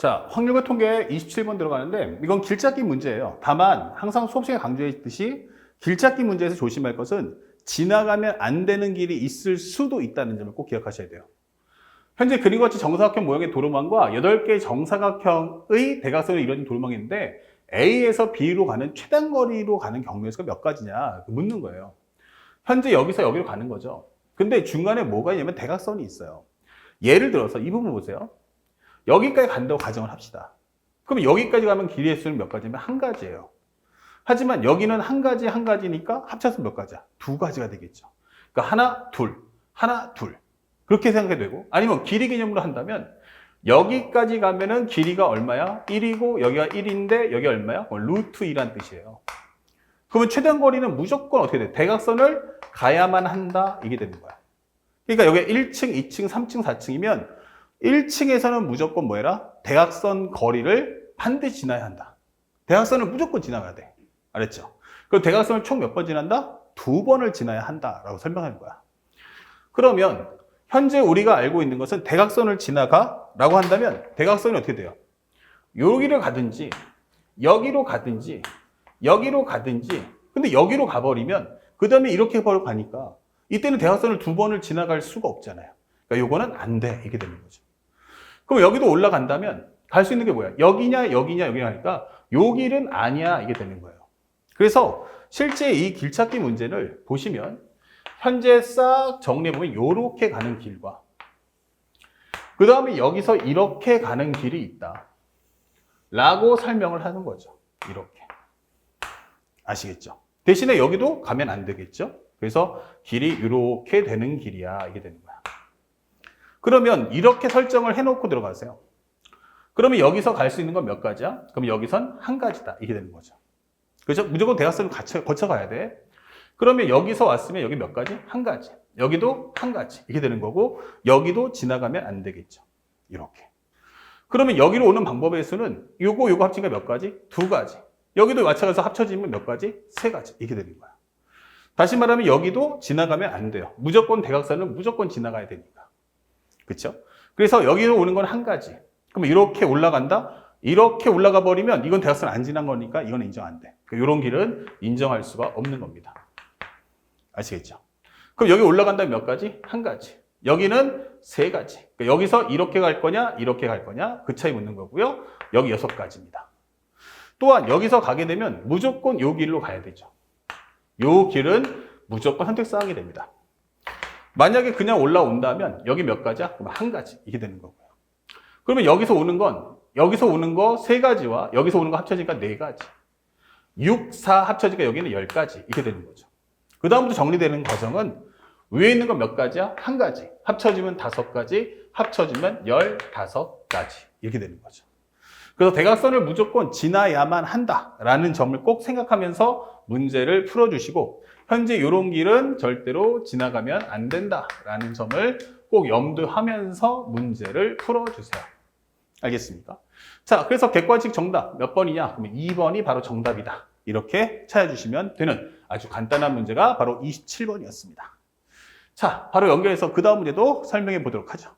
자, 확률과 통계 27번 들어가는데 이건 길찾기 문제예요. 다만 항상 수업 시간에 강조했듯이 길찾기 문제에서 조심할 것은 지나가면 안 되는 길이 있을 수도 있다는 점을 꼭 기억하셔야 돼요. 현재 그림과 같이 정사각형 모양의 도로망과 8개의 정사각형의 대각선으로 이루어진 도로망인데 A에서 B로 가는 최단 거리로 가는 경로수가 몇 가지냐 묻는 거예요. 현재 여기서 여기로 가는 거죠. 근데 중간에 뭐가 있냐면 대각선이 있어요. 예를 들어서 이 부분 보세요. 여기까지 간다고 가정을 합시다. 그럼 여기까지 가면 길이의 수는 몇 가지냐면 한 가지예요. 하지만 여기는 한 가지 한 가지니까 합쳐서 몇 가지야? 두 가지가 되겠죠. 그러니까 하나, 둘, 하나, 둘. 그렇게 생각해도 되고 아니면 길이 개념으로 한다면 여기까지 가면은 길이가 얼마야? 1이고 여기가 1인데 여기 얼마야? 뭐 루트 2란 뜻이에요. 그러면 최단 거리는 무조건 어떻게 돼? 대각선을 가야만 한다 이게 되는 거야. 그러니까 여기 1층, 2층, 3층, 4층이면 1층에서는 무조건 뭐 해라? 대각선 거리를 반드시 지나야 한다. 대각선을 무조건 지나가야 돼. 알았죠? 그럼 대각선을 총 몇 번 지난다? 두 번을 지나야 한다라고 설명하는 거야. 그러면 현재 우리가 알고 있는 것은 대각선을 지나가라고 한다면 대각선이 어떻게 돼요? 여기를 가든지 여기로 가든지 여기로 가든지 근데 여기로 가버리면 그 다음에 이렇게 바로 가니까 이때는 대각선을 두 번을 지나갈 수가 없잖아요. 그러니까 요거는 안 돼. 이게 되는 거죠. 그럼 여기도 올라간다면 갈 수 있는 게 뭐야? 여기냐 여기냐 여기냐 하니까 요 길은 아니야 이게 되는 거예요. 그래서 실제 이 길찾기 문제를 보시면 현재 싹 정리해보면 요렇게 가는 길과 그 다음에 여기서 이렇게 가는 길이 있다. 라고 설명을 하는 거죠. 이렇게. 아시겠죠? 대신에 여기도 가면 안 되겠죠? 그래서 길이 이렇게 되는 길이야. 이게 되는 거야. 그러면 이렇게 설정을 해놓고 들어가세요. 그러면 여기서 갈 수 있는 건 몇 가지야? 그럼 여기선 한 가지다. 이게 되는 거죠. 그렇죠? 무조건 대각선을 거쳐, 거쳐가야 돼. 그러면 여기서 왔으면 여기 몇 가지? 한 가지. 여기도 한 가지. 이렇게 되는 거고 여기도 지나가면 안 되겠죠. 이렇게. 그러면 여기로 오는 방법의 수는 요거 요거 합치니까 몇 가지? 두 가지. 여기도 마찬가지로 합쳐지면 몇 가지? 세 가지. 이렇게 되는 거야. 다시 말하면 여기도 지나가면 안 돼요. 무조건 대각선은 무조건 지나가야 되니까. 그렇죠? 그래서 여기로 오는 건 한 가지. 그럼 이렇게 올라간다? 이렇게 올라가 버리면 이건 대각선 안 지난 거니까 이건 인정 안 돼. 이런 길은 인정할 수가 없는 겁니다. 아시겠죠? 그럼 여기 올라간다면 몇 가지? 한 가지. 여기는 세 가지. 그러니까 여기서 이렇게 갈 거냐, 이렇게 갈 거냐, 그 차이 묻는 거고요. 여기 여섯 가지입니다. 또한 여기서 가게 되면 무조건 요 길로 가야 되죠. 요 길은 무조건 선택사항이 됩니다. 만약에 그냥 올라온다면 여기 몇 가지야? 그럼 한 가지. 이게 되는 거고요. 그러면 여기서 오는 건 여기서 오는 거 세 가지와 여기서 오는 거 합쳐지니까 네 가지. 6, 4 합쳐지니까 여기는 10가지. 이렇게 되는 거죠. 그 다음부터 정리되는 과정은 위에 있는 건 몇 가지야? 한 가지. 합쳐지면 다섯 가지. 합쳐지면 15가지. 이렇게 되는 거죠. 그래서 대각선을 무조건 지나야만 한다라는 점을 꼭 생각하면서 문제를 풀어주시고 현재 이런 길은 절대로 지나가면 안 된다라는 점을 꼭 염두하면서 문제를 풀어주세요. 알겠습니까? 자, 그래서 객관식 정답 몇 번이냐? 그러면 2번이 바로 정답이다. 이렇게 찾아주시면 되는 아주 간단한 문제가 바로 27번이었습니다. 자, 바로 연결해서 그 다음 문제도 설명해 보도록 하죠.